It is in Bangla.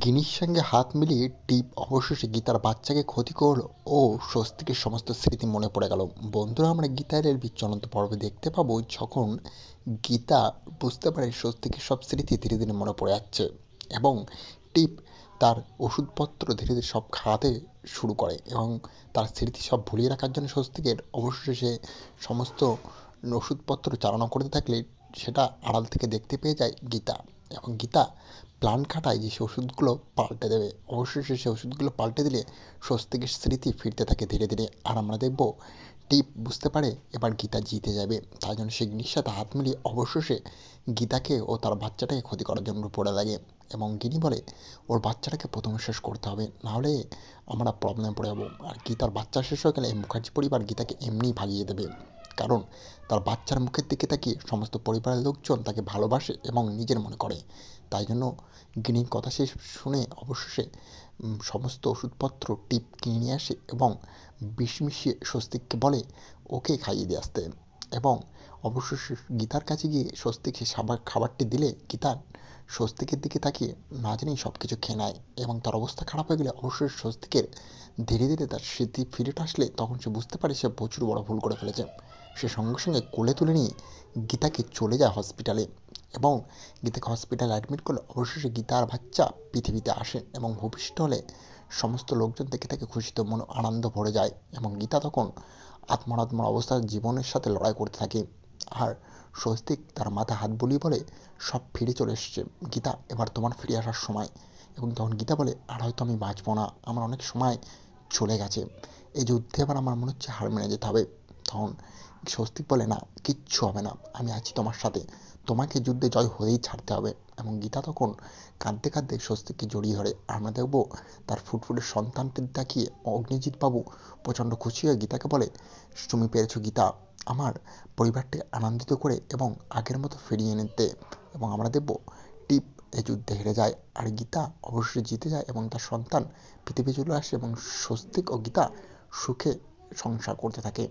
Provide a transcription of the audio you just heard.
গিনির সঙ্গে হাত মিলিয়ে টিপ অবশেষে গীতার বাচ্চাকে ক্ষতি করল ও স্বস্তিকের সমস্ত স্মৃতি মনে পড়ে গেল। বন্ধুরা, আমরা গীতার এর পর্বে দেখতে পাবো যখন গীতা বুঝতে পারে স্বস্তিকের সব স্মৃতি ধীরে ধীরে মনে পড়ে যাচ্ছে এবং টিপ তার ওষুধপত্র ধীরে ধীরে সব খাওয়াতে শুরু করে এবং তার স্মৃতি সব ভুলিয়ে রাখার জন্য স্বস্তিকের অবশেষে সমস্ত ওষুধপত্র চালনা করতে থাকলে সেটা আড়াল থেকে দেখতে পেয়ে যায় গীতা। এবং গীতা প্ল্যান খাটায় যে সে ওষুধগুলো পাল্টে দেবে। অবশেষে সে ওষুধগুলো পাল্টে দিলে স্বস্তিকের স্মৃতি ফিরতে থাকে ধীরে ধীরে। আর আমরা দেখব, টিপ বুঝতে পারে এবার গীতা জিতে যাবে। তাই জন্য সে গিনির সাথে হাত মিলিয়ে অবশেষে গীতাকে ও তার বাচ্চাটাকে ক্ষতি করার জন্য পড়ে লাগে এবং গিনি বলে, ওর বাচ্চাটাকে প্রথমে শেষ করতে হবে, নাহলে আমরা প্রবলেমে পড়ে যাব। আর গীতার বাচ্চা শেষ হয়ে গেলে মুখার্জি পরিবার গীতাকে এমনিই ভাগিয়ে দেবে। কারণ তার বাচ্চার মুখের দিকে তাকিয়ে সমস্ত পরিবারের লোকজন তাকে ভালোবাসে এবং নিজের মনে করে। তাই জন্য গিনির কথা শেষ শুনে অবশেষে সমস্ত ওষুধপত্র, টিপ কিনে নিয়ে আসে এবং বিষ মিশিয়ে স্বস্তিককে বলে, ওকে খাইয়ে দিয়ে আসতে। এবং অবশেষে গীতার কাছে গিয়ে স্বস্তিক সে খাবার খাবারটি দিলে গীতার স্বস্তিকের দিকে তাকিয়ে না জানি সব কিছু খেয়ে নেয় এবং তার অবস্থা খারাপ হয়ে গেলে অবশ্যই স্বস্তিকের ধীরে ধীরে তার স্মৃতি ফিরে আসলে তখন সে বুঝতে পারে সে প্রচুর বড় ভুল করে ফেলেছে। সে সঙ্গে সঙ্গে কোলে তুলে নিয়ে গীতাকে চলে যায় হসপিটালে এবং গীতাকে হসপিটালে অ্যাডমিট করলে অবশেষে গীতার বাচ্চা পৃথিবীতে আসে এবং ভূপিষ্ঠ হলে সমস্ত লোকজন দেখে তাকে খুশিতে মনে আনন্দ ভরে যায় এবং গীতা তখন আত্মরাত্মার অবস্থায় জীবনের সাথে লড়াই করতে থাকে। আর স্বস্তিক তার মাথা হাত বুলিয়ে বলে, সব ফিরে চলে এসছে। গীতা, এবার তোমার ফিরে আসার সময়। এবং তখন গীতা বলে, আর হয়তো আমি বাঁচবো না। আমার অনেক সময় চলে গেছে। এই যুদ্ধে এবার আমার মনে হচ্ছে হার মেনে যেতে হবে। তখন স্বস্তিক বলে না, কিচ্ছু হবে না। আমি আছি তোমার সাথে। তোমাকে যুদ্ধে জয় হয়েই ছাড়তে হবে। এবং গীতা তখন কাঁদতে কাঁদতে স্বস্তিককে জড়িয়ে ধরে। আমরা দেখব তার ফুটফুটের সন্তানকে দেখিয়ে অগ্নিজিৎ বাবু প্রচণ্ড খুশি হয়ে গীতাকে বলে, তুমি পেরেছ গীতা। আমার পরিবারটিকে আনন্দিত করে এবং আগের মতো ফিরিয়ে নিতে। এবং আমরা দেখব টিপ এই যুদ্ধে হেরে যায়। আর গীতা অবশ্যই জিতে যায় এবং তার সন্তান পৃথিবী চলে আসে এবং স্বস্তিক ও গীতা সুখে সংসার করতে থাকে।